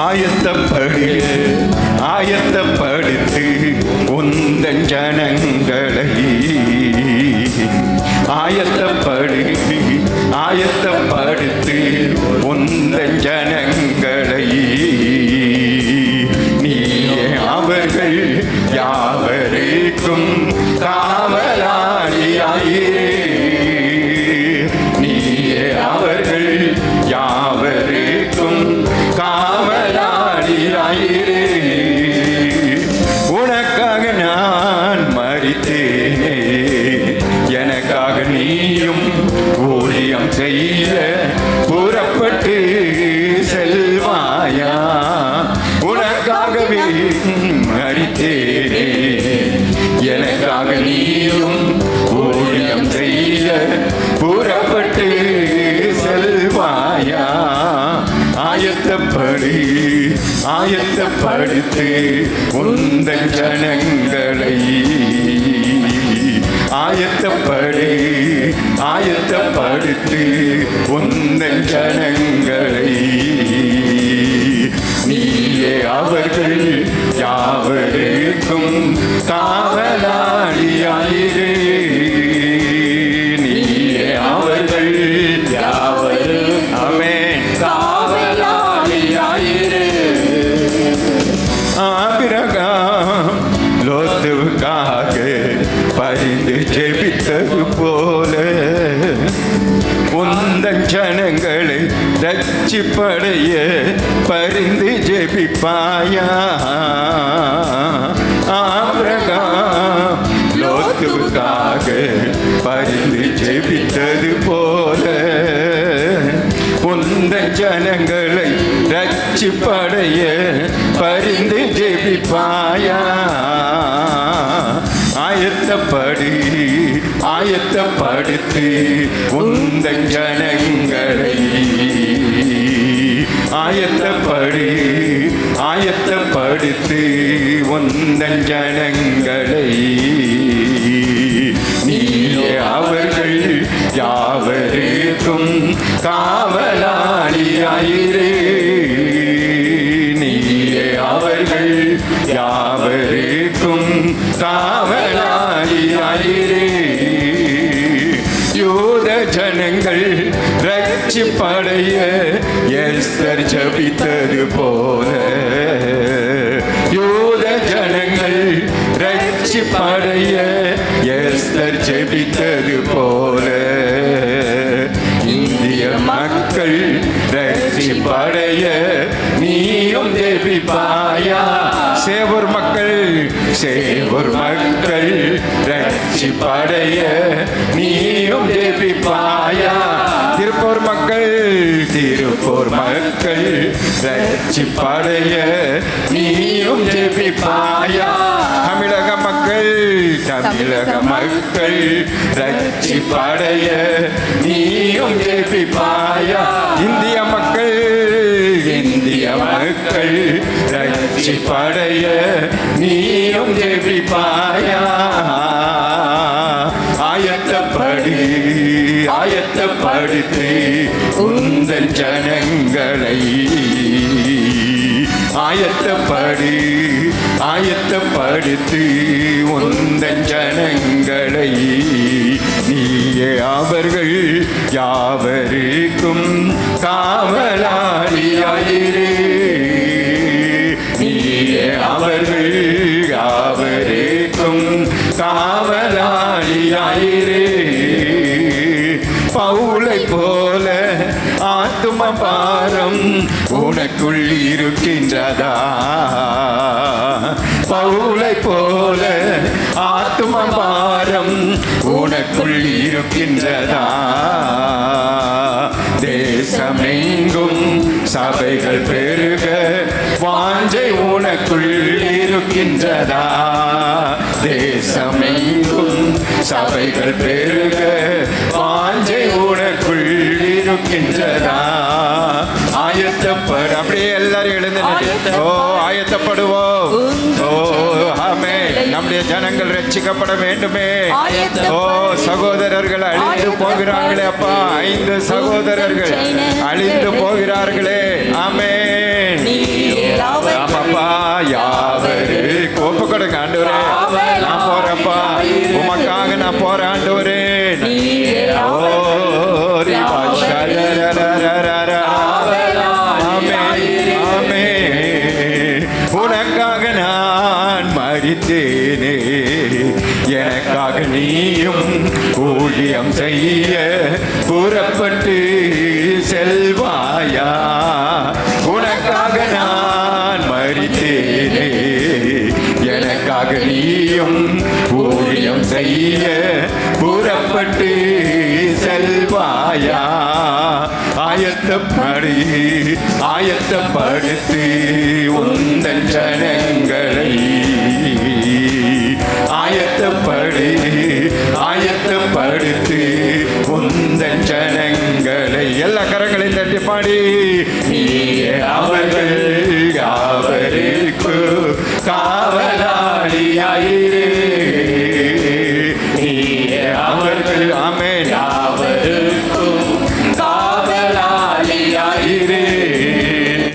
ஆயத்தப்படு ஆயத்தப்படுத்து உந்தன் ஜனங்கள் உனக்காகவே மறித்தேனே எனக்காக நீயும் ஊழியம் செய்ய புறப்பட்டு செல்வாயா ஆயத்தப்படு ஆயத்தப்படுத்து உந்தன் ஜனங்களை ஆயத்தப்படு ஆயத்தப்படுத்து உந்தன் ஜனங்களை. நீயே அவர்கள் யாவருக்கும் பரிந்து ஆபிரகாம் லோத்துக்காக பரிந்து ஜெபித்தது போல உந்த ஜனங்களை ரட்சிப்படைய பரிந்து ஜெபிப்பாயா ஆயத்தப்படி ஆயத்தப்படுத்தி உந்த ஜனங்களை ஆயத்தப்படி ஆயத்தப்படுத்து உந்த ஜனங்களை நீயே அவர்கள் யாவருக்கும் காவலாளியாயிரே. நீயே அவர்கள் யாவருக்கும் காவலாளியாயிரே எஸ்தர் போல யூத ஜனங்கள் ரட்சிப்படைய எஸ்தர் ஜெபித்தது போல இந்திய மக்கள் ரட்சிப்படைய நீயும் ஜெபிப்பாயா சேவூர் மக்கள் சேவூர் மக்கள் ரட்சிப்படைய நீயும் ஜெபிப்பாயா திருப்பூர் மக்கள் திருப்பூர் மக்கள் ரட்சிப்படைய நீயும் ஜெபிப்பாயா? தமிழக மக்கள் தமிழக மக்கள் ரட்சிப்படைய நீயும் ஜெபிப்பாயா? இந்திய மக்கள் இந்திய மக்கள் ரட்சிப்படைய நீயும் ஜெபிப்பாயா? ஆயத்தப்படு ஆயத்தப்படுத்து ஜனங்களை ஆயத்தப்படு ஆயத்தப்படுத்து உந்தன் ஜனங்களை. நீயே அவர்கள் யாவருக்கும் காவலாளியாயிரு. நீயே அவர்கள் யாவருக்கும் காவலாளியாயிரு. பவுளை போ பாரம் உனக்குள் இருக்கின்றதா? பவுளை போல ஆத்தும பாரம் உனக்குள் இருக்கின்றதா? தேசமெங்கும் சபைகள் பெருக வாஞ்சை உனக்குள் இருக்கின்றதா? தேசமெங்கும் சபைகள் பெருக வாஞ்சை உனக்குள் இருக்கின்றதா? எல்லாரும் எழுந்து ஓ ஆயத்தப்படுவோம். ஓ ஆமே நம்முடைய ஜனங்கள் ரட்சிக்கப்பட வேண்டுமே. ஓ சகோதரர்கள் அழிந்து போகிறார்களே அப்பா. ஐந்து சகோதரர்கள் அழிந்து போகிறார்களே. ஆமே ஆமாப்பா யாவரு? ஒப்பு கொடுங்க ஆண்டவரே. நான் போறப்பா உமக்காக நான் போற ஆண்டவரே. ஓ அறிந்தேனே எனக்காக நீயும் ஊழியம் செய்ய புறப்பட்டு செல்வாயா? உனக்காக நான் மறித்தேனே. எனக்காக நீயும் ஊழியம் செய்ய புறப்பட்டு செல்வாயா? ஆயத்தப்படி ஆயத்தப்படுத்தி உந்தன் ஜன Israel.